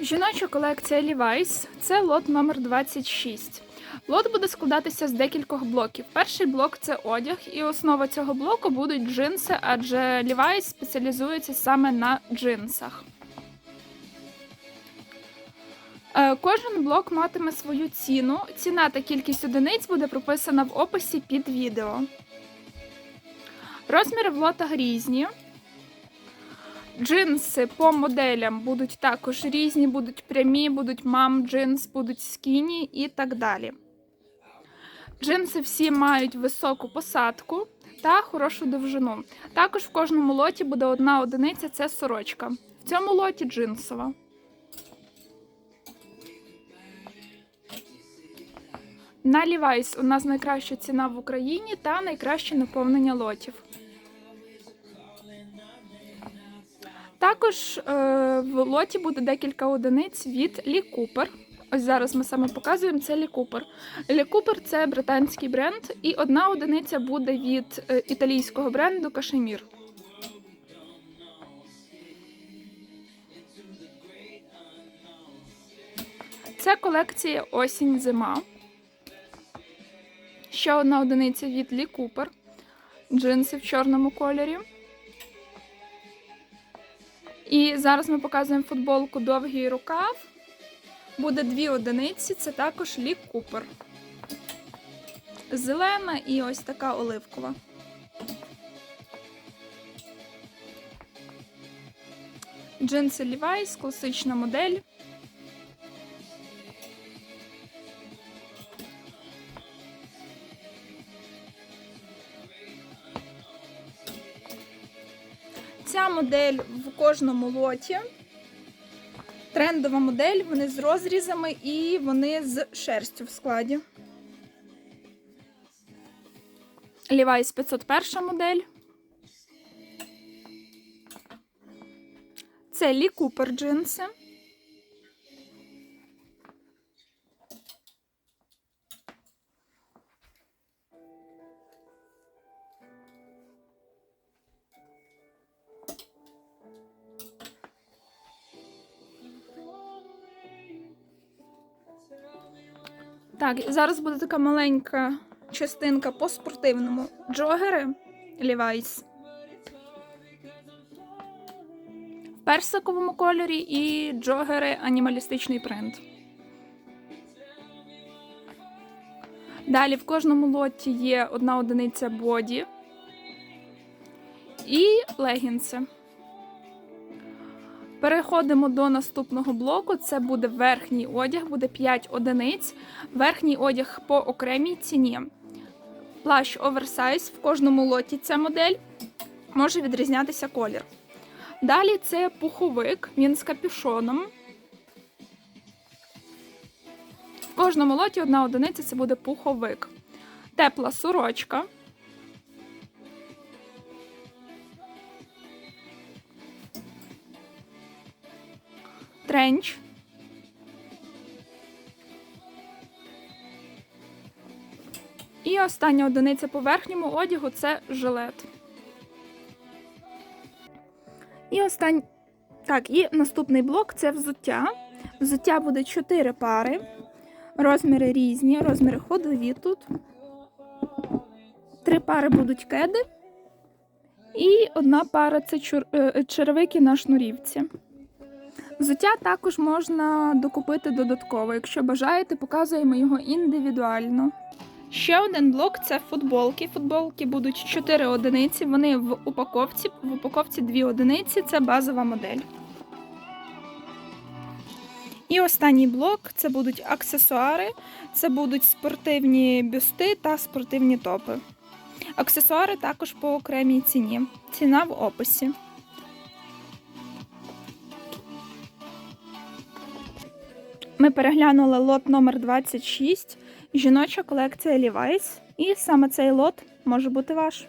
Жіноча колекція Levi's – це лот номер 26. Лот буде складатися з декількох блоків. Перший блок це одяг, і основа цього блоку будуть джинси, адже Levi's спеціалізується саме на джинсах. Е, Кожен блок матиме свою ціну. Ціна та кількість одиниць буде прописана в описі під відео. Розміри в лотах різні. Джинси по моделям будуть також різні, будуть прямі, будуть мам джинс, будуть скіні і так далі. Джинси всі мають високу посадку та хорошу довжину. Також в кожному лоті буде одна одиниця це сорочка. В цьому лоті джинсова. На Levi's у нас найкраща ціна в Україні та найкраще наповнення лотів. Також е, в лоті буде декілька одиниць від Lee Cooper. Ось зараз ми саме показуємо це Lee Cooper. Lee Cooper – це британський бренд, і одна одиниця буде від е, італійського бренду Кашемір. Це колекція осінь-зима. Ще одна одиниця від Lee Cooper. Джинси в чорному кольорі. І зараз ми показуємо футболку довгий рукав. Буде дві одиниці, це також лік Купер. Зелена і ось така оливкова. Джинси Levi's, класична модель. Ця модель в кожному лоті. Трендова модель, вони з розрізами і вони з шерстю в складі. Levi's 501 модель. Це Lee Cooper джинси. Так, зараз буде така маленька частинка по спортивному. Джогери Levi's. В персиковому кольорі і джогери анімалістичний принт. Далі в кожному лоті є одна одиниця боді і легінси. Переходимо до наступного блоку. Це буде верхній одяг, буде 5 одиниць. Верхній одяг по окремій ціні. Плащ оверсайз в кожному лоті ця модель може відрізнятися колір. Далі це пуховик, він з капюшоном. В кожному лоті одна одиниця це буде пуховик. Тепла сорочка. Тренч. І остання одиниця по верхньому одягу це жилет. І остань... Так, і наступний блок це взуття. Взуття буде 4 пари. Розміри різні, розміри ходові тут. Три пари будуть кеди. І одна пара це е, черевики на шнурівці. Взуття також можна докупити додатково. Якщо бажаєте, показуємо його індивідуально. Ще один блок це футболки. Футболки будуть 4 одиниці. Вони в упаковці. В упаковці 2 одиниці це базова модель. І останній блок це будуть аксесуари, це будуть спортивні бюсти та спортивні топи. Аксесуари також по окремій ціні. Ціна в описі. Ми переглянули лот номер 26, жіноча колекція Levi's. І саме цей лот може бути ваш.